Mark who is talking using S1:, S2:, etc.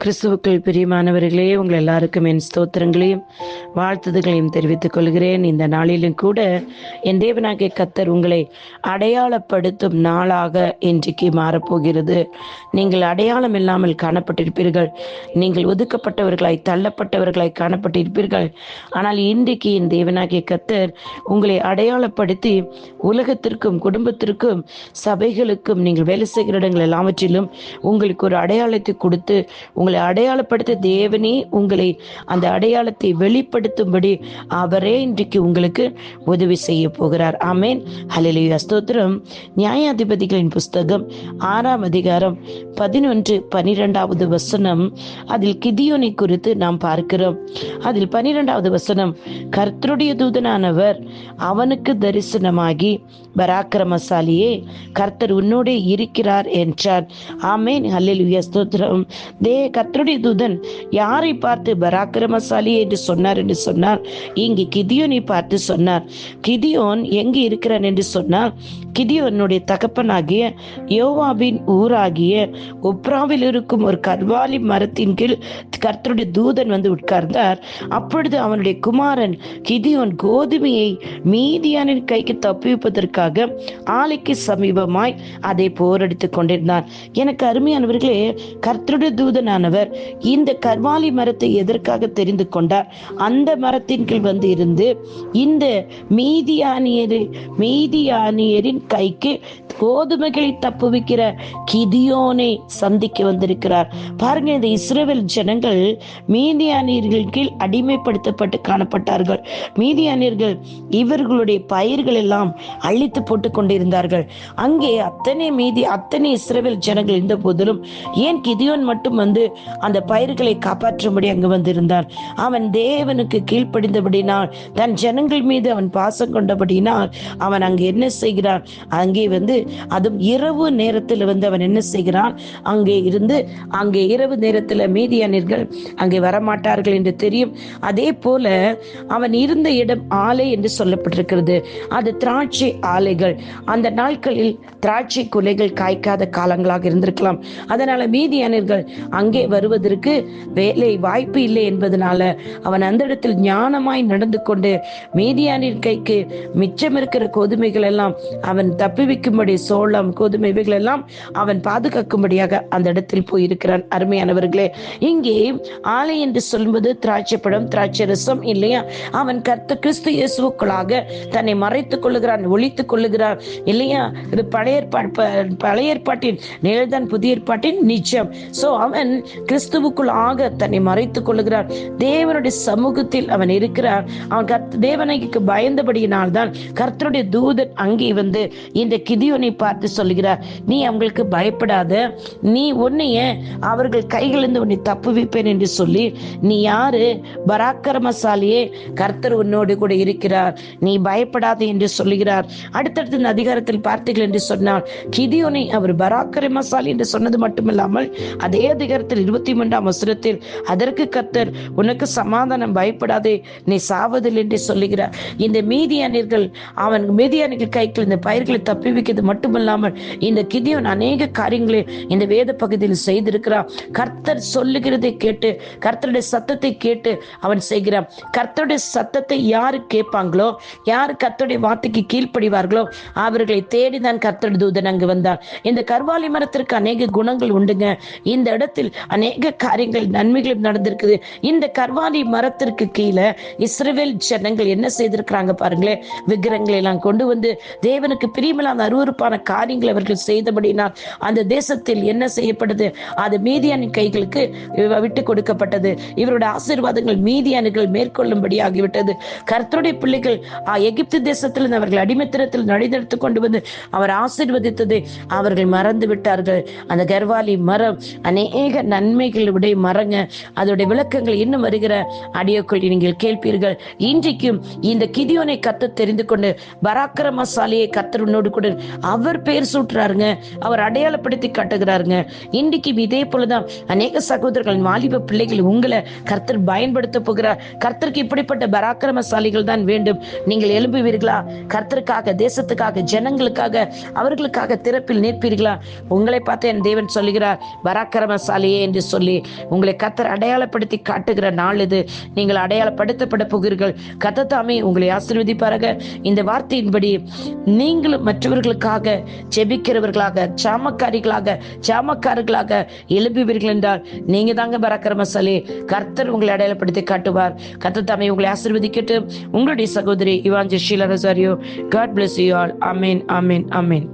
S1: கிறிஸ்துவுக்குள் பிரியமானவர்களே உங்கள் எல்லாருக்கும் என் ஸ்தோத்திரங்களையும் வாழ்த்துதல்களையும் தெரிவித்துக் கொள்கிறேன். இந்த நாளிலும் கூட என் தேவனாகிய கத்தர் உங்களை அடையாளப்படுத்தும் நாளாக இன்றைக்கு மாறப்போகிறது. நீங்கள் அடையாளம் இல்லாமல் காணப்பட்டிருப்பீர்கள். நீங்கள் ஒதுக்கப்பட்டவர்களாய் தள்ளப்பட்டவர்களாய் காணப்பட்டிருப்பீர்கள். ஆனால் இன்றைக்கு என் தேவனாகிய கத்தர் உங்களை அடையாளப்படுத்தி உலகத்திற்கும் குடும்பத்திற்கும் சபைகளுக்கும் நீங்கள் வேலை செய்கிற இடங்கள் எல்லாவற்றிலும் உங்களுக்கு ஒரு அடையாளத்தை கொடுத்து உங்களை அடையாளப்படுத்த தேவனே உங்களை அந்த அடையாளத்தை வெளிப்படுத்தும்படி அவரே இன்றைக்கு உங்களுக்கு உதவி செய்ய போகிறார். ஆமேன். ஹலிலுயா ஸ்தோத்திரம். நியாயாதிபதிகளின் புஸ்தகம் ஆறாம் அதிகாரம் பதினொன்று பனிரெண்டாவது வசனம். அதில் கிதியோனை குறித்து நாம் பார்க்கிறோம். அதில் பனிரெண்டாவது வசனம் கர்த்தருடைய தூதனானவர் அவனுக்கு தரிசனமாகி பராக்கிரமசாலியே கர்த்தர் உன்னோடே இருக்கிறார் என்றார். ஆமேன். ஹல்லேலூயா ஸ்தோத்திரம். தே கர்த்தருடைய தூதன் யாரை பார்த்து பராக்கிரமசாலி என்று சொன்னார் என்று சொன்னார். இங்கு கிதியோனை பார்த்து சொன்னார். கிதியோன் எங்கு இருக்கிறான் என்று சொன்னார். கிதியோனுடைய தகப்பனாகிய யோவாவின் ஊராகிய ஒப்ராவில் இருக்கும் ஒரு கர்வாலி மரத்தின் கீழ் கர்த்தருடைய தூதன் வந்து உட்கார்ந்தார். அப்பொழுது அவனுடைய குமாரன் கிதியோன் கோதுமையை மீதியானின் கைக்கு தப்பிப்பதற்காக ஆலைக்கு சமீபமாய் அதை போரடித்துக் கொண்டிருந்தான். எனக்கு அருமையானவர்களே கர்த்தருடைய ஆண்டவரானவர் இந்த கர்வாலி மரத்தை எதற்காக தெரிந்து கொண்டார்? அந்த மரத்தின் கீழ் வந்து இருந்து இந்த மீதியானியர் மீதியானியரின் கைக்கு கோதுமைகளை தப்புவிக்கிற கிதியோனை சந்திக்க வந்திருக்கிறார். பாருங்க இந்த இஸ்ரேல் ஜனங்கள் மீதியானியர்கள் கீழ் அடிமைப்படுத்தப்பட்டு காணப்பட்டார்கள். மீதியானியர்கள் இவர்களுடைய பயிர்கள் எல்லாம் அழித்து போட்டு கொண்டிருந்தார்கள். அங்கே அத்தனை மீதி அத்தனை இஸ்ரேல் ஜனங்கள் இருந்த போதிலும் ஏன் கிதியோன் மட்டும் வந்து அந்த பயிர்களை காப்பாற்றும்படி அங்கு வந்திருந்தான் அவன் தேவனுக்கு கீழ்ப்படிந்தபடினால் தன் ஜனங்கள் மீது அவன் பாசம் கொண்டபடினால் அவன் அங்கு என்ன செய்கிறான்? அங்கே வந்து அதுவும் இரவு நேரத்தில் வந்து அவன் என்ன செய்கிறான்? அங்கே இருந்து அங்கே இரவு நேரத்தில் மீதியானிர்கள் அங்கே வரமாட்டார்கள் என்று தெரியும். அதே போல அவன் இருந்த இடம் ஆலை என்று சொல்லப்பட்டிருக்கிறது. அது திராட்சை ஆலைகள். அந்த நாட்களில் திராட்சை குலைகள் காய்க்காத காலங்களாக இருந்திருக்கலாம். அதனால மீதியானிர்கள் அங்கே வருவதற்கு வேலை வாய்ப்பு இல்லை என்பதனால அவன் அந்த இடத்தில் ஞானமாய் நடந்து கொண்டு மீதியானின் கைக்கு மிச்சம் இருக்கிற கோதுமைகள் எல்லாம் அவன் தப்பிவிக்கும்படி சோளம் கோதுமை இவைகள் எல்லாம் அவன் பாதுகாக்கும்படியாக அந்த இடத்தில் போயிருக்கிறான். அருமையானவர்களே இங்கே ஆலை என்று சொல்வது திராட்சை பழம் திராட்சை ரசம் இல்லையா? அவன் கர்த்த கிறிஸ்து இயேசுக்குள்ளாக தன்னை மறைத்துக் கொள்ளுகிறான் ஒழித்துக் கொள்ளுகிறான் இல்லையா? இது பழைய ப- பழைய ஏற்பாட்டின் நிழல்தான் புதிய ஏற்பாட்டின் நிச்சயம். சோ அவன் கிறிஸ்துவுக்குள் ஆக தன்னை மறைத்துக் கொள்ளுகிறார். தேவனுடைய சமூகத்தில் அவன் இருக்கிறார் அவன் கர்த்த தேவனைக்கு பயந்தபடியினால் தான் கர்த்தருடைய தூதன் அங்கே வந்து இந்த கிதியோனை பார்த்து சொல்லுகிறார் நீ அவங்களுக்கு பயப்படாத. நீ உன்னைய அவர்கள் கைகளிலிருந்து உன்னை தப்புவிப்பேன் என்று சொல்லி நீ யாரு? பராக்கிரமசாலியே. கர்த்தர் உன்னோடு கூட இருக்கிறார். நீ பயப்படாதே என்று சொல்லுகிறார். அடுத்தடுத்த இந்த அதிகாரத்தில் பார்த்தீர்கள் என்று சொன்னால் கிதியோனை அவர் பராக்கிரமசாலி என்று சொன்னது மட்டுமில்லாமல் அதே அதிகாரத்தில் இருபத்தி மூன்றாம் வசனத்தில் அதற்கு கத்தர் உனக்கு சமாதானம் பயப்படாதே நீ சாவதில்லை என்று சொல்லுகிறார். இந்த மீதியானியர்கள் அவன் மீதியானிகள் கைக்கு இந்த பயிர்களை தப்பி வைக்கிறது மட்டுமல்லாமல் இந்த கிதியோன் அநேக காரியங்களை இந்த வேத பகுதியில் செய்திருக்கிறான். கர்த்தர் சொல்லுகிறதை கேட்டு கர்த்தருடைய சத்தத்தை கேட்டு அவன் செய்கிறான். கர்த்தருடைய சத்தத்தை யாரு கேட்பாங்களோ யார் கர்த்தருடைய வார்த்தைக்கு கீழ்ப்படிவார்களோ அவர்களை தேடி தான் கர்த்தருடைய தூதன் அங்கு வந்தான். இந்த கர்வாலி மரத்திற்கு அநேக குணங்கள் உண்டுங்க. இந்த இடத்தில் அநேக காரியங்கள் நன்மைகளும் நடந்திருக்குது. இந்த கர்வாலி மரத்திற்கு கீழே இஸ்ரேவேல் ஜனங்கள் என்ன செய்திருக்கிறாங்க பாருங்களேன். விக்கிரங்களை எல்லாம் கொண்டு வந்து தேவனுக்கு பிரியமில்லாத அருவருப்பான காரியங்களை அவர்கள் செய்தபடினால் அந்த தேசத்தில் என்ன செய்யப்படுது அது மீதியானின் கைகளுக்கு விட்டு கொடுக்கப்பட்டது. இவருடைய ஆசீர்வாதங்கள் மீதியானிகள் மேற்கொள்ளும்படி ஆகிவிட்டது கர்த்தருடைய பிள்ளைகள் ஆ, எகிப்து தேசத்தில் அவர்கள் அடிமைத்தனத்தில் நடிதெடுத்து கொண்டு வந்து அவர் ஆசீர்வதித்ததை அவர்கள் மறந்து விட்டார்கள் அந்த கர்வாலி மரம் அநேக நன்மைகளுடைய மரங்க அதோடைய விளக்கங்கள் இன்னும் வருகிற அடியோக்குள் நீங்கள் கேட்பீர்கள். இன்றைக்கும் இந்த கிதியோனை கத்த தெரிந்து கொண்டு பராக்கிரமசாலியை கத்தர் உன்னோடு கூட அவர் பெயர் சூட்டுறாருங்க அவர் அடையாளப்படுத்தி காட்டுகிறாருங்க. இன்றைக்கு இதே போலதான் அநேக சகோதரர்கள் வாலிப பிள்ளைகள் உங்களை கர்த்தர் பயன்படுத்த போகிறார். கர்த்தருக்கு இப்படிப்பட்ட பராக்கிரமசாலிகள் தான் வேண்டும். நீங்கள் எழும்புவீர்களா? கர்த்தருக்காக தேசத்துக்காக ஜனங்களுக்காக அவர்களுக்காக திறப்பில் நிற்பீர்களா? உங்களை பார்த்து என் தேவன் சொல்லுகிறார் பராக்கிரமசாலியே என்று சொல்லி உங்களை கத்தர் அடையாளப்படுத்தி காட்டுகிற நாள் இது. நீங்கள் அடையாளப்படுத்தப்பட போகிறீர்கள். கத்தத்தாமே உங்களை ஆசீர்வதிப்பாராக. இந்த வார்த்தையின்படி நீங்களும் மற்றவர்களுக்காக ஜெபிக்கிறவர்களாக சாமக்காரிகளாக சாமக்காரர்களாக எழுப்புவீர்கள் என்றால் நீங்க தாங்க பராக்கிரமசாலி. கர்த்தர் உங்களை அடையாளப்படுத்தி காட்டுவார். கத்தத்தாமே உங்களை ஆசீர்வதிக்கட்டும். உங்களுடைய சகோதரி Evanji Sheela Rosario. God bless you all amen amen amen